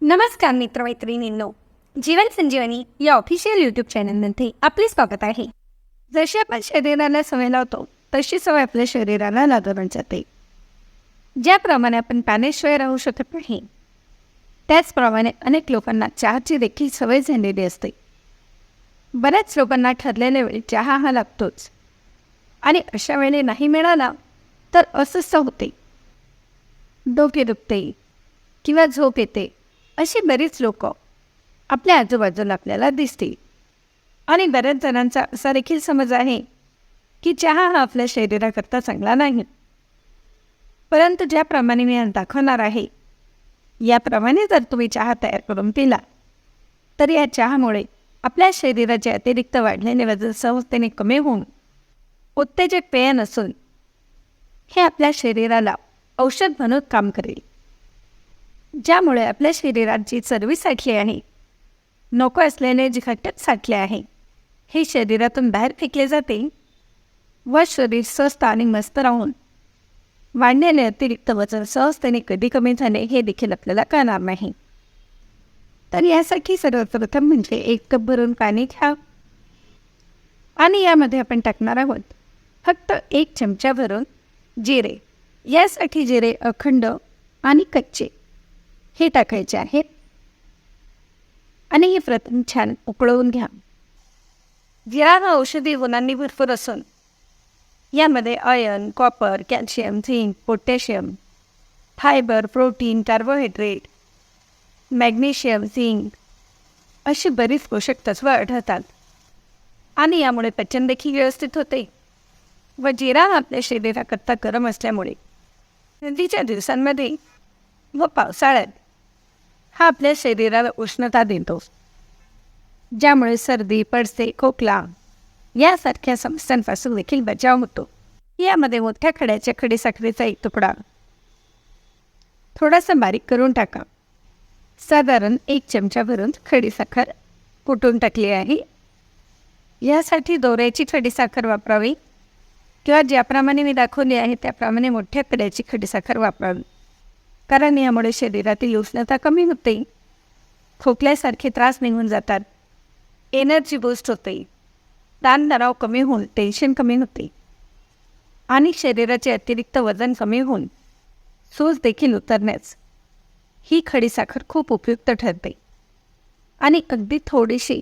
नमस्कार मित्रमैत्रिणींनो. जीवन संजीवनी या official YouTube चॅनलमध्ये आपले स्वागत आहे. जशी आपण शरीराला सवय लावतो तशी सवय आपल्या शरीराला लागून जाते. ज्याप्रमाणे आपण पाण्याशिवाय राहू शकत नाही त्याचप्रमाणे अनेक लोकांना चहाची देखील सवय झालेली असते. बऱ्याच लोकांना ठरलेल्या वेळी चहा हा लागतोच. आणि अशा वेळेने नाही मिळाला तर अस्वस्थ होते डोके दुखते किंवा झोप येते अशी बरीच लोक आपल्या आजूबाजूला आपल्याला दिसतील. आणि बऱ्याच जणांचा असा देखील समज आहे की चहा हा आपल्या शरीराकरता चांगला नाही. परंतु ज्याप्रमाणे मी दाखवणार आहे याप्रमाणे जर तुम्ही चहा तयार करून पिला तर या चहामुळे आपल्या शरीराचे अतिरिक्त वाढलेले वजन सहजतेने कमी होऊन उत्तेजक पेय नसून हे आपल्या शरीराला औषध म्हणून काम करेल. ज्यामुळे आपल्या शरीरात जी चरबी साठली आहे नको असलेले जे घटक साठले आहे हे शरीरातून बाहेर फेकले जाते व शरीर स्वस्त आणि मस्त राहून वाढण्याने अतिरिक्त वजन सहजतेने कधी कमी झाले हे देखील आपल्याला कळणार नाही. तर यासाठी सर्वप्रथम म्हणजे एक कप भरून पाणी घ्या. आणि यामध्ये आपण टाकणार आहोत फक्त एक चमचा भरून जिरे. यासाठी जिरे अखंड आणि कच्चे. हे टाकायचे आहेत आणि हे प्रथम छान उकळवून घ्या. जिरा हा औषधी गुणांनी भरपूर असून यामध्ये iron copper calcium zinc potassium fibre protein carbohydrate magnesium zinc अशी बरीच पोषक तत्त्वं आढळतात. आणि यामुळे पचन देखील व्यवस्थित होते. व जिरा आपल्या शरीराकरता गरम असल्यामुळे थंडीच्या दिवसांमध्ये व पावसाळ्यात हा आपल्या शरीराला उष्णता देतो. ज्यामुळे सर्दी पडसे खोकला यासारख्या समस्यांपासून देखील बचाव होतो. यामध्ये मोठ्या खड्याच्या खडीसाखरेचा एक तुकडा थोडासा बारीक करून टाका. साधारण एक चमचा भरून खडीसाखर कुटून टाकली आहे. यासाठी दोऱ्याची खडीसाखर वापरावी. किंवा ज्याप्रमाणे मी दाखवली आहे त्याप्रमाणे मोठ्या कड्याची खडीसाखर वापरावी. कारण यामुळे शरीरातील उष्णता कमी होते. खोकल्यासारखे त्रास निघून जातात. एनर्जी बूस्ट होते. ताणतणाव कमी होऊन टेन्शन कमी होते. आणि शरीराचे अतिरिक्त वजन कमी होऊन सूज देखील उतरण्यास ही खडीसाखर खूप उपयुक्त ठरते. आणि अगदी थोडीशी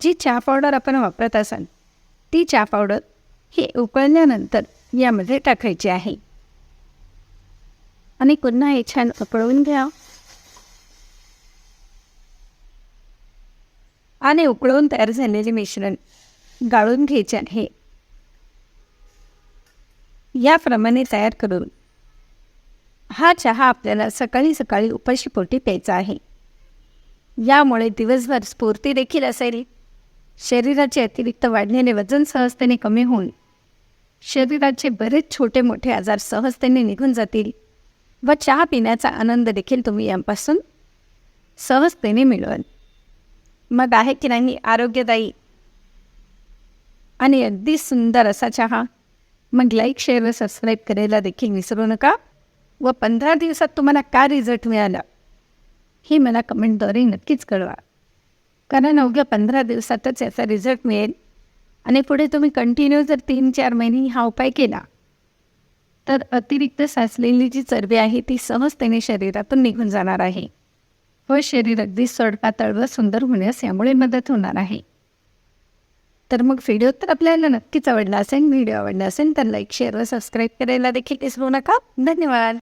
जी चहा पावडर आपण वापरत असाल ती चहा पावडर हे उकळल्यानंतर यामध्ये टाकायचे आहे. आणि पुन्हा हे छान उकळवून घ्या. आणि उकळून तयार झालेले मिश्रण गाळून घ्यायचे आहे. याप्रमाणे तयार करून हा चहा आपल्याला सकाळी सकाळी उपाशीपोटी प्यायचा आहे. यामुळे दिवसभर स्फूर्ती देखील असेल. शरीराचे अतिरिक्त वाढलेले वजन सहजतेने कमी होऊन शरीराचे बरेच छोटे मोठे आजार सहजतेने निघून जातील व चहा पिण्याचा आनंद देखील तुम्ही यापासून सहजतेने मिळवाल. मग आहे की नाही आरोग्यदायी? आणि अगदी सुंदर असा चहा. मग लाईक शेअर व सबस्क्राईब करायला देखील विसरू नका व पंधरा दिवसात तुम्हाला का रिझल्ट मिळाला? हे मला कमेंटद्वारे नक्कीच कळवा. कारण अवघ्या पंधरा दिवसातच याचा रिझल्ट मिळेल. आणि पुढे तुम्ही कंटिन्यू जर तीन चार महिने हा उपाय केला तर अतिरिक्त साचलेली जी चरबी आहे ती सहजतेने शरीरातून निघून जाणार आहे. व शरीर अगदी सडपातळ व सुंदर होण्यास यामुळे मदत होणार आहे. तर मग व्हिडिओ तर आपल्याला नक्कीच आवडला असेल व्हिडिओ आवडला असेल तर लाईक शेअर व सबस्क्राईब करायला देखील विसरू नका. धन्यवाद.